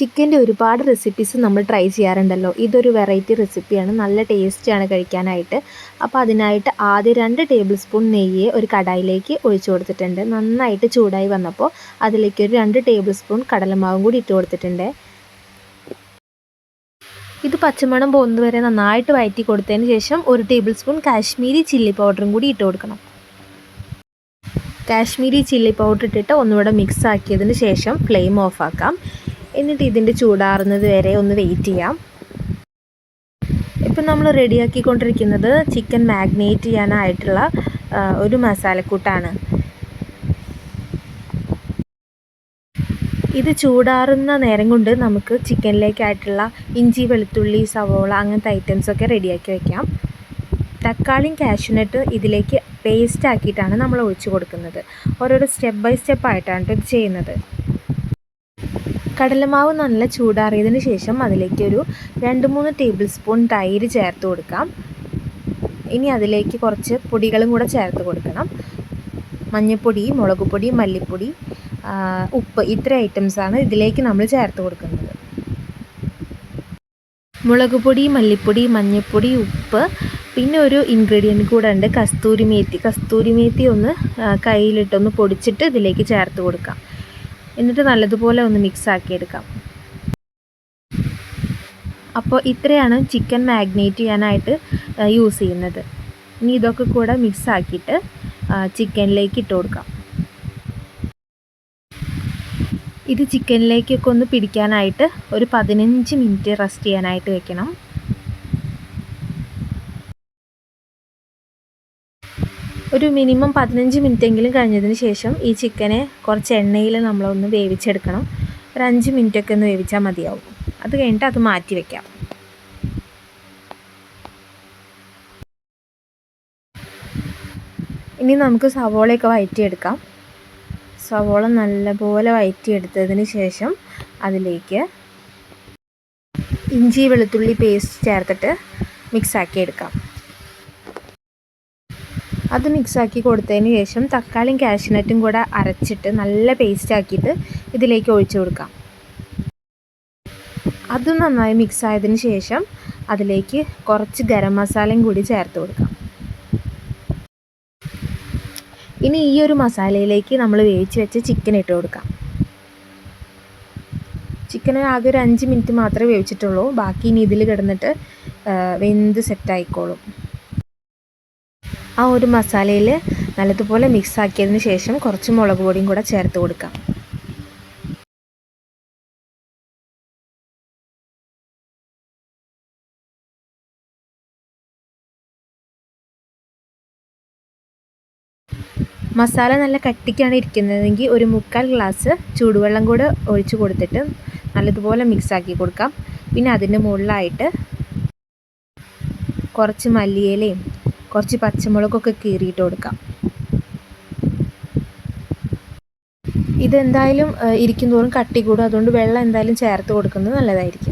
ചിക്കന്റെ ഒരുപാട് റെസിപ്പീസ് നമ്മൾ ട്രൈ ചെയ്യാറുണ്ടല്ലോ. ഇതൊരു വെറൈറ്റി റെസിപ്പിയാണ് നല്ല ടേസ്റ്റിയാണ് കഴിക്കാനായിട്ട്. അപ്പോൾ അതിനായിട്ട് ആദ്യം രണ്ട് ടേബിൾ സ്പൂൺ നെയ്യ് ഒരു കടായിലേക്ക് ഒഴിച്ചു കൊടുത്തിട്ടുണ്ട്. നന്നായിട്ട് ചൂടായി വന്നപ്പോൾ അതിലേക്ക് ഒരു രണ്ട് ടേബിൾ സ്പൂൺ കടലമാവും കൂടി ഇട്ട് കൊടുത്തിട്ടുണ്ട്. ഇത് പച്ചമണം പോകുന്നത് വരെ നന്നായിട്ട് വഴറ്റി കൊടുത്തതിന് ശേഷം ഒരു ടേബിൾ സ്പൂൺ കാശ്മീരി ചില്ലി പൗഡറും കൂടി ഇട്ട് കൊടുക്കണം. കാശ്മീരി ചില്ലി പൗഡർ ഇട്ടിട്ട് ഒന്നുകൂടെ മിക്സ് ആക്കിയതിന് ശേഷം ഫ്ലെയിം ഓഫ് ആക്കാം. എന്നിട്ട് ഇതിന്റെ ചൂടാറുന്നത് വരെ ഒന്ന് വെയിറ്റ് ചെയ്യാം. ഇപ്പം നമ്മൾ റെഡിയാക്കിക്കൊണ്ടിരിക്കുന്നത് ചിക്കൻ മാഗ്നേറ്റ് ചെയ്യാനായിട്ടുള്ള ഒരു മസാലക്കൂട്ടാണ്. ഇത് ചൂടാറുന്ന നേരം കൊണ്ട് നമുക്ക് ചിക്കനിലേക്കായിട്ടുള്ള ഇഞ്ചി വെളുത്തുള്ളി സവോള അങ്ങനത്തെ ഐറ്റംസൊക്കെ റെഡിയാക്കി വയ്ക്കാം തക്കാളിയും കാഷ്യൂനട്ട് ഇതിലേക്ക് പേസ്റ്റ് ആക്കിയിട്ടാണ് നമ്മൾ ഒഴിച്ചു കൊടുക്കുന്നത്. ഓരോരോ സ്റ്റെപ്പ് ബൈ സ്റ്റെപ്പ് ആയിട്ടാണ് ഇത് ചെയ്യുന്നത്. കടലമാവ് നല്ല ചൂടാറിയതിന് ശേഷം അതിലേക്ക് ഒരു രണ്ട് മൂന്ന് ടേബിൾ സ്പൂൺ തൈര് ചേർത്ത് കൊടുക്കാം. ഇനി അതിലേക്ക് കുറച്ച് പൊടികളും കൂടെ ചേർത്ത് കൊടുക്കണം. മഞ്ഞൾപ്പൊടി മുളക് പൊടി മല്ലിപ്പൊടി ഉപ്പ് ഇത്ര ഐറ്റംസാണ് ഇതിലേക്ക് നമ്മൾ ചേർത്ത് കൊടുക്കുന്നത്. മുളക് പൊടി മല്ലിപ്പൊടി മഞ്ഞൾപ്പൊടി ഉപ്പ് പിന്നെ ഒരു ഇൻഗ്രീഡിയന്റ് കൂടെ ഉണ്ട് കസ്തൂരി മേത്തി. കസ്തൂരി മേത്തി ഒന്ന് കയ്യിലിട്ടൊന്ന് പൊടിച്ചിട്ട് ഇതിലേക്ക് ചേർത്ത് കൊടുക്കാം. എന്നിട്ട് നല്ലതുപോലെ ഒന്ന് മിക്സ് ആക്കിയെടുക്കാം അപ്പോൾ ഇത്രയാണ് ചിക്കൻ മാഗ്നേറ്റ് ചെയ്യാനായിട്ട് യൂസ് ചെയ്യുന്നത്. ഇനി ഇതൊക്കെ കൂടെ മിക്സ് ആക്കിയിട്ട് ചിക്കനിലേക്ക് ഇട്ട് കൊടുക്കാം. ഇത് ചിക്കനിലേക്കൊക്കെ ഒന്ന് പിടിക്കാനായിട്ട് ഒരു പതിനഞ്ച് മിനിറ്റ് റെസ്റ്റ് ചെയ്യാനായിട്ട് വെക്കണം. ഒരു മിനിമം പതിനഞ്ച് മിനിറ്റെങ്കിലും കഴിഞ്ഞതിന് ശേഷം ഈ ചിക്കനെ കുറച്ച് എണ്ണയിൽ നമ്മളൊന്ന് വേവിച്ചെടുക്കണം. ഒരു അഞ്ച് മിനിറ്റൊക്കെ ഒന്ന് വേവിച്ചാൽ മതിയാവും. അത് കഴിഞ്ഞിട്ട് അത് മാറ്റി വയ്ക്കാം ഇനി നമുക്ക് സവോളയൊക്കെ വഴറ്റിയെടുക്കാം സവോള നല്ലപോലെ വഴറ്റിയെടുത്തതിന് ശേഷം അതിലേക്ക് ഇഞ്ചി വെളുത്തുള്ളി പേസ്റ്റ് ചേർത്തിട്ട് മിക്സാക്കി എടുക്കാം അത് മിക്സാക്കി കൊടുത്തതിന് ശേഷം തക്കാളിയും കാഷ്നട്ടും കൂടെ അരച്ചിട്ട് നല്ല പേസ്റ്റ് ആക്കിയിട്ട് ഇതിലേക്ക് ഒഴിച്ചു കൊടുക്കാം. അത് നന്നായി മിക്സ് ആയതിന് ശേഷം അതിലേക്ക് കുറച്ച് ഗരം മസാലയും കൂടി ചേർത്ത് കൊടുക്കാം. ഇനി ഈ ഒരു മസാലയിലേക്ക് നമ്മൾ വേവിച്ച് വെച്ച ചിക്കൻ ഇട്ട് കൊടുക്കാം. ചിക്കന് ആകെ ഒരു അഞ്ച് മിനിറ്റ് മാത്രമേ വേവിച്ചിട്ടുള്ളൂ. ബാക്കി ഇനി ഇതിൽ കിടന്നിട്ട് വെന്ത് സെറ്റായിക്കോളും ആ ഒരു മസാലയിൽ നല്ലതുപോലെ മിക്സ് ആക്കിയതിന് ശേഷം കുറച്ച് മുളക് പൊടിയും കൂടെ ചേർത്ത് കൊടുക്കാം. മസാല നല്ല കട്ടിക്കാണ് ഇരിക്കുന്നതെങ്കിൽ ഒരു മുക്കാൽ ഗ്ലാസ് ചൂടുവെള്ളം കൂടെ ഒഴിച്ചു കൊടുത്തിട്ട് നല്ലതുപോലെ മിക്സാക്കി കൊടുക്കാം. പിന്നെ അതിന്റെ മുകളിലായിട്ട് കുറച്ച് മല്ലിയിലയും കുറച്ച് പച്ചമുളകൊക്കെ കീറിയിട്ട് കൊടുക്കാം. ഇതെന്തായാലും ഇരിക്കും തോറും കട്ടി കൂടും. അതുകൊണ്ട് വെള്ളം എന്തായാലും ചേർത്ത് കൊടുക്കുന്നത് നല്ലതായിരിക്കും.